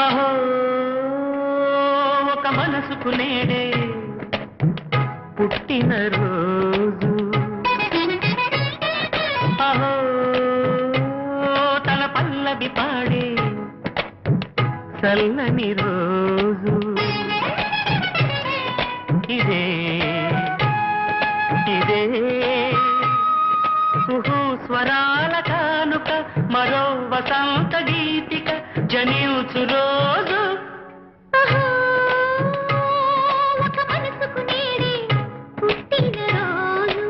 అహో ఒక మనసుకు నేడే పుట్టిన రోజు. అహో తన పల్లవి పాడే చల్లని రోజు. ఇదే ఇదే కుహు స్వరాల కానుక మరో వసంత గీతిక మనసు రోజు. మనసుకు నేడే పుట్టిన రోజు.